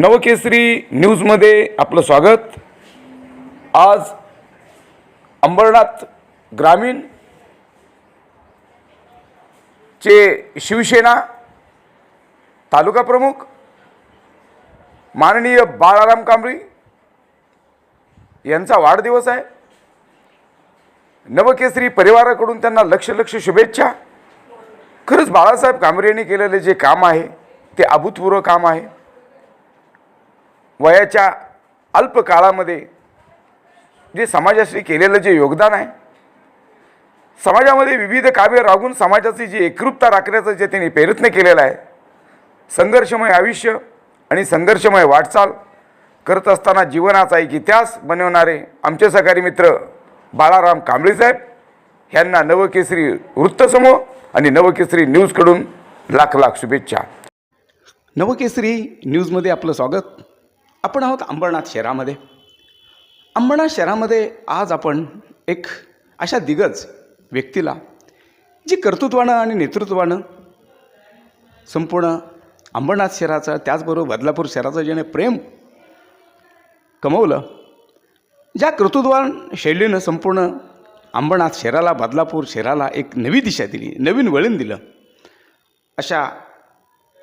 नवकेसरी न्यूजमध्ये आपलं स्वागत. आज अंबरनाथ ग्रामीण चे शिवसेना तालुका प्रमुख माननीय बाळाराम कांबळी यांचा वाढदिवस आहे. नवकेसरी परिवाराकडून त्यांना लक्ष लक्ष शुभेच्छा. खरंच बाळासाहेब कांबरे यांनी केलेले जे काम आहे ते अभूतपूर्व काम आहे. वयाच्या अल्प काळामध्ये जे समाजाशी केलेलं जे योगदान आहे समाजामध्ये विविध काव्य राबून समाजाची जी एकरूपता राखण्याचा जे त्यांनी प्रयत्न केलेला आहे संघर्षमय आयुष्य आणि संघर्षमय वाटचाल करत असताना जीवनाचा एक इतिहास बनवणारे आमचे सहकारी मित्र बाळाराम कांबळे साहेब ह्यांना नवकेसरी वृत्तसमूह आणि नवकेसरी न्यूजकडून लाख लाख शुभेच्छा. नवकेसरी न्यूजमध्ये आपलं स्वागत. आपण आहोत अंबरनाथ शहरामध्ये. अंबरनाथ शहरामध्ये आज आपण एक अशा दिग्गज व्यक्तीला जी कर्तृत्वानं आणि नेतृत्वानं संपूर्ण अंबरनाथ शहराचं त्याचबरोबर बदलापूर शहराचं ज्याने प्रेम कमवलं ज्या कर्तृत्वान शैलीनं संपूर्ण अंबरनाथ शहराला बदलापूर शहराला एक नवी दिशा दिली नवीन वळण दिलं अशा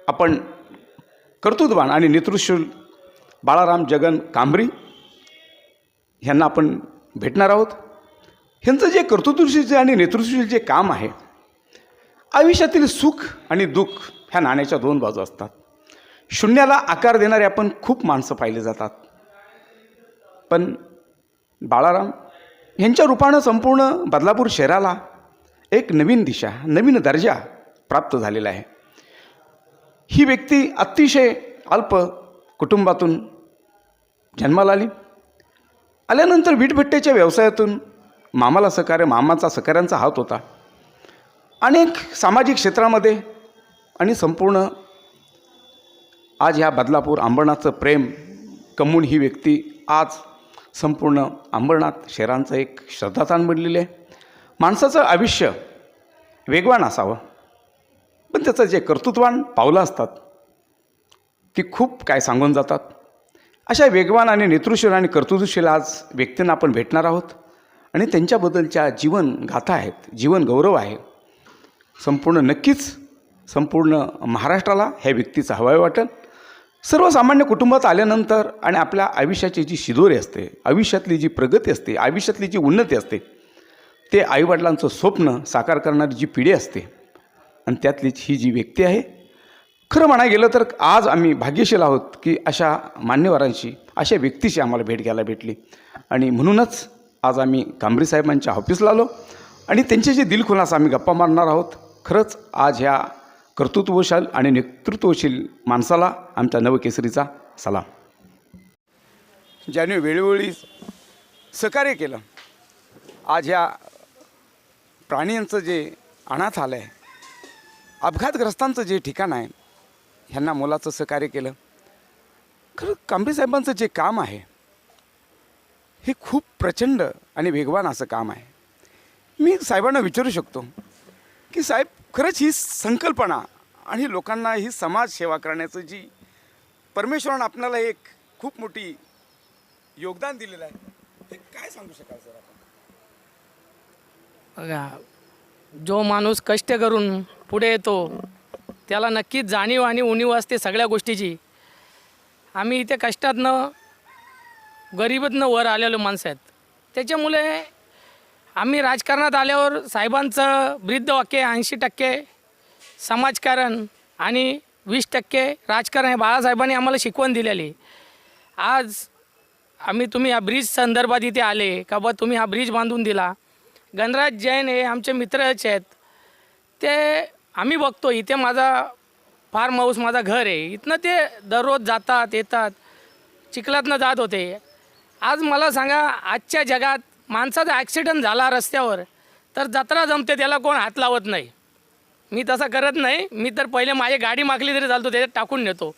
आपण कर्तृत्वान आणि नेतृत्वशील बाळाराम जगन कांबरी ह्यांना आपण भेटणार आहोत. ह्यांचं जे कर्तृत्वशील आणि नेतृत्वशील जे काम आहे आयुष्यातील सुख आणि दुःख ह्या नाण्याच्या दोन बाजू असतात. शून्याला आकार देणारे आपण खूप माणसं पाहिले जातात. पण बाळाराम ह्यांच्या रूपानं संपूर्ण बदलापूर शहराला एक नवीन दिशा नवीन दर्जा प्राप्त झालेला आहे. ही व्यक्ती अतिशय अल्प कुटुंबातून जन्माला आली. आल्यानंतर वीटभट्ट्याच्या व्यवसायातून मामाला सहकार्य मामाचा सहकार्यांचा हात होता. अनेक सामाजिक क्षेत्रामध्ये आणि संपूर्ण आज ह्या बदलापूर अंबरनाथचं प्रेम कमून ही व्यक्ती आज संपूर्ण अंबरनाथ शहरांचं एक श्रद्धास्थान बनलेलं आहे. माणसाचं आयुष्य वेगवान असावं. पण त्याचं जे कर्तृत्वान पावलं असतात ती खूप काय सांगून जातात. अशा वेगवान आणि नेतृशील आणि कर्तृत्वशील आज व्यक्तींना आपण भेटणार आहोत. आणि त्यांच्याबद्दलच्या जीवन गाथा आहेत जीवन गौरव आहे. संपूर्ण नक्कीच संपूर्ण महाराष्ट्राला ह्या व्यक्तीचं हवाय वाटेल. सर्वसामान्य कुटुंबात आल्यानंतर आणि आपल्या आयुष्याची जी शिदोरी असते आयुष्यातली जी प्रगती असते आयुष्यातली जी उन्नती असते ते आईवडिलांचं स्वप्न साकार करणारी जी पिढी असते आणि त्यातलीच ही जी व्यक्ती आहे खरं म्हणायला गेलं तर आज आम्ही भाग्यशील आहोत की अशा मान्यवरांशी अशा व्यक्तीशी आम्हाला भेट घ्यायला भेटली. आणि म्हणूनच आज आम्ही कांबरी साहेबांच्या ऑफिसला आलो आणि त्यांचे जे दिलखुलास आम्ही गप्पा मारणार आहोत खरंच आज ह्या कर्तृत्वशाल आणि नेतृत्वशील माणसाला आमच्या नवकेसरीचा सलाम. ज्याने वेळोवेळी सहकार्य केलं आज ह्या प्राण्यांचं जे अनाथ आलं आहे अपघातग्रस्तांचं जे ठिकाण आहे ह्यांना मोलाचं सहकार्य केलं. खरं कांबळे साहेबांचं जे काम आहे हे खूप प्रचंड आणि वेगवान असं काम आहे. मी साहेबांना विचारू शकतो की साहेब खरंच ही संकल्पना आणि लोकांना ही समाजसेवा करण्याचं जी परमेश्वरानं आपल्याला एक खूप मोठी योगदान दिलेलं आहे ते काय सांगू शकाल सर आपण? बघा जो माणूस कष्ट करून पुढे येतो त्याला नक्कीच जाणीव आणि उणीव असते सगळ्या गोष्टीची. आम्ही इथे कष्टातनं गरिबीतनं वर आलेलो माणसं आहेत. त्याच्यामुळे आम्ही राजकारणात आल्यावर साहेबांचं वृद्ध वाक्य ऐंशी टक्के समाजकारण आणि वीस टक्के राजकारण हे बाळासाहेबांनी आम्हाला शिकवण दिलेली. आज आम्ही तुम्ही या ब्रिज संदर्भात इथे आले का बा तुम्ही हा ब्रिज बांधून दिला. गणराज जैन हे आमचे मित्रच आहेत. ते आम्ही बघतो इथे माझा फार्म हाऊस माझा घर आहे. इथनं ते दररोज जातात येतात. चिखलातनं जात होते. आज मला सांगा आजच्या जगात माणसाचा ॲक्सिडंट झाला रस्त्यावर तर जत्रा जमते त्याला कोण हात लावत नाही. मी तसं करत नाही. मी तर पहिले माझी गाडी मागली तरी चालतो त्याच्यात टाकून नेतो.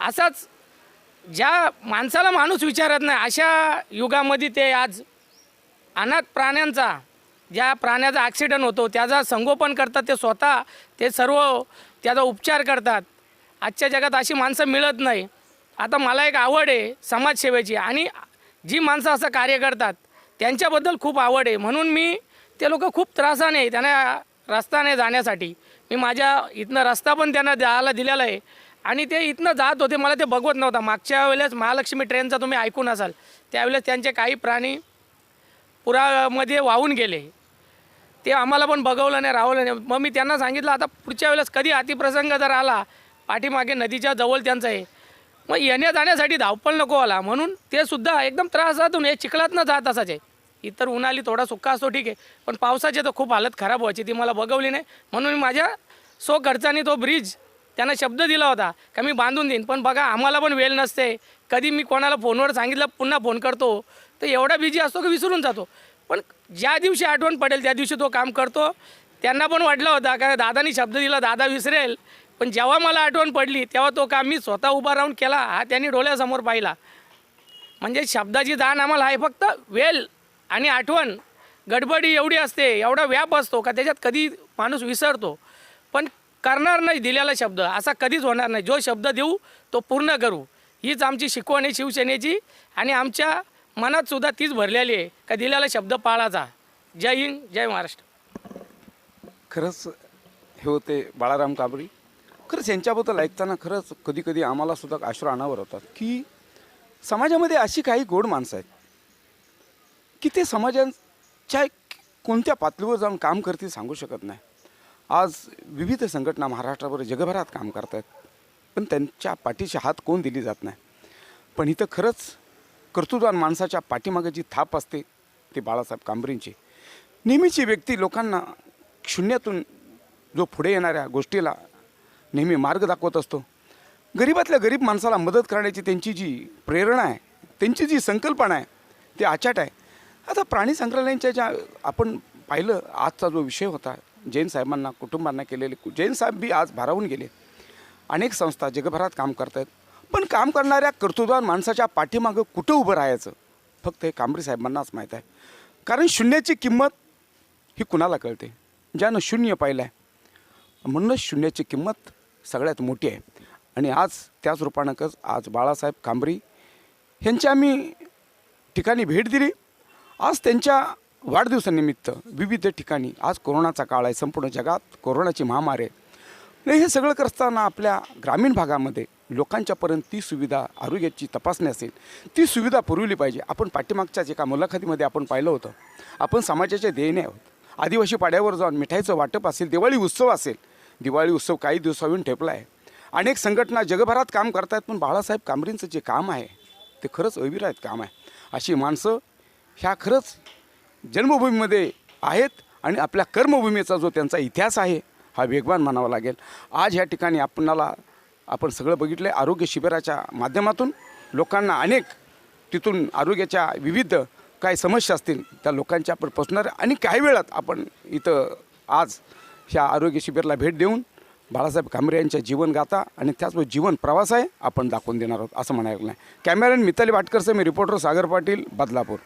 असाच ज्या माणसाला माणूस विचारत नाही अशा युगामध्ये ते आज अनाथ प्राण्यांचा ज्या प्राण्याचा ॲक्सिडंट होतो त्याचा संगोपन करतात ते स्वतः ते सर्व त्याचा उपचार करतात. आजच्या जगात अशी माणसं मिळत नाही. आता मला एक आवड आहे समाजसेवेची आणि जी माणसं असं कार्य करतात त्यांच्याबद्दल खूप आवड आहे. म्हणून मी ते लोक खूप त्रासाने त्यांना रस्त्याने जाण्यासाठी मी माझ्या इथनं रस्ता पण त्यांना द्यायला दिलेला आहे. आणि ते इथनं जात होते मला ते बघवत नव्हता. मागच्या वेळेस महालक्ष्मी ट्रेनचा तुम्ही ऐकून असाल त्यावेळेस त्यांचे काही प्राणी पुरामध्ये वाहून गेले. ते आम्हाला पण बघवलं नाही राहवलं नाही. मग मी त्यांना सांगितलं आता पुढच्या वेळेस कधी अतिप्रसंग जर आला पाठीमागे नदीच्या जवळ त्यांचं आहे. मग येण्या जाण्यासाठी धावपळ नको आला. म्हणून ते सुद्धा एकदम त्रासातून हे चिखलातनं जात असायचे. इतर उन्हाळी थोडा सुक्का असतो ठीक आहे. पण पावसाची तर खूप हालत खराब व्हायची ती मला बघवली नाही. म्हणून मी माझ्या सो खर्चाने तो ब्रिज त्यांना शब्द दिला होता का मी बांधून देईन? पण बघा आम्हाला पण वेळ नसते. कधी मी कोणाला फोनवर सांगितलं पुन्हा फोन करतो. तर एवढा बिझी असतो की विसरून जातो. पण ज्या दिवशी आठवण पडेल त्या दिवशी तो काम करतो. त्यांना पण वाटलं होता का दादानी शब्द दिला दादा विसरेल. पण जेव्हा मला आठवण पडली तेव्हा तो काम मी स्वतः उभा राहून केला हा त्यांनी डोळ्यासमोर पाहिला. म्हणजे शब्दाची जाण आम्हाला आहे फक्त वेल आणि आठवण. गडबडी एवढी असते एवढा व्याप असतो का त्याच्यात कधी माणूस विसरतो. पण करणार नाही दिलेला शब्द असा कधीच होणार नाही. जो शब्द देऊ तो पूर्ण करू. हीच आमची शिकवण आहे शिवसेनेची आणि आमच्या मनात सुद्धा तीच भरलेली आहे का दिलेला शब्द पाळाचा. जय हिंद जय महाराष्ट्र. खरंच हे होते बाळाराम काबरी खरंच यांच्याबद्दल ऐकताना खरंच कधी कधी आम्हाला सुद्धा अश्रू अनावर होतात की समाजामध्ये अशी काही गोड माणसं आहेत की ते समाजाच्या कोणत्या पातळीवर जाऊन काम करतील सांगू शकत नाही. आज विविध संघटना महाराष्ट्रावर जगभरात काम करत आहेत पण त्यांच्या पाठीशी हात कोण दिली जात नाही. पण इथं खरंच कर्तृत्वान माणसाच्या पाठीमागे जी थाप असते ती बाळासाहेब कांबरींची. नेहमीची व्यक्ती लोकांना शून्यातून जो पुढे येणाऱ्या गोष्टीला नेहमी मार्ग दाखवत असतो. गरीबातल्या गरीब माणसाला मदत करण्याची त्यांची जी प्रेरणा आहे त्यांची जी संकल्पना आहे ती आचाट आहे. आता प्राणी संग्रहालयांच्या ज्या आपण पाहिलं आजचा जो विषय होता जैन साहेबांना कुटुंबांना केलेले जैन साहेब बी आज भारावून गेले. अनेक संस्था जगभरात काम करत आहेत पण काम करणाऱ्या कर्तृत्वान माणसाच्या पाठीमागं कुठं उभं राहायचं? फक्त हे कांबरी साहेबांनाच माहीत आहे. कारण शून्याची किंमत ही कुणाला कळते? ज्यानं शून्य पाहिलं आहे म्हणूनच शून्याची किंमत सगळ्यात मोठी आहे. आणि आज त्याच रूपानंकच आज बाळासाहेब कांबरी ह्यांच्या आम्ही ठिकाणी भेट दिली. आज त्यांच्या वाढदिवसानिमित्त विविध ठिकाणी आज कोरोनाचा काळ आहे. संपूर्ण जगात कोरोनाची महामारी आहे. हे सगळं करताना आपल्या ग्रामीण भागामध्ये लोकांच्यापर्यंत ती सुविधा आरोग्याची तपासणी असेल ती सुविधा पुरवली पाहिजे. आपण पाठीमागच्याच एका मुलाखतीमध्ये आपण पाहिलं होतं आपण समाजाच्या देणे आहोत. आदिवासी पाड्यावर जाऊन मिठाईचं वाटप असेल दिवाळी उत्सव असेल दिवाळी उत्सव काही दिवसावरून ठेपला आहे. अनेक संघटना जगभरात काम करतायत पण बाळासाहेब कांबरींचं जे काम आहे ते खरंच अविरहित काम आहे. अशी माणसं ह्या खरंच जन्मभूमीमध्ये आहेत आणि आपल्या कर्मभूमीचा जो त्यांचा इतिहास आहे हा वेगवान म्हणावा लागेल. आज ह्या ठिकाणी आपणाला आपण सगळं बघितलं आहे आरोग्य शिबिराच्या माध्यमातून लोकांना अनेक तिथून आरोग्याच्या विविध काय समस्या असतील त्या लोकांच्या आपण पोचणार. आणि काही वेळात आपण इथं आज ह्या आरोग्य शिबिराला भेट देऊन बाळासाहेब कांबरे यांच्या जीवनगाथा आणि त्याचबरोबर जीवन प्रवास आहे आपण दाखवून देणार आहोत असं म्हणायला नाही कॅमेरामॅन मिताली वाटकरचं मी रिपोर्टर सागर पाटील बदलापूर.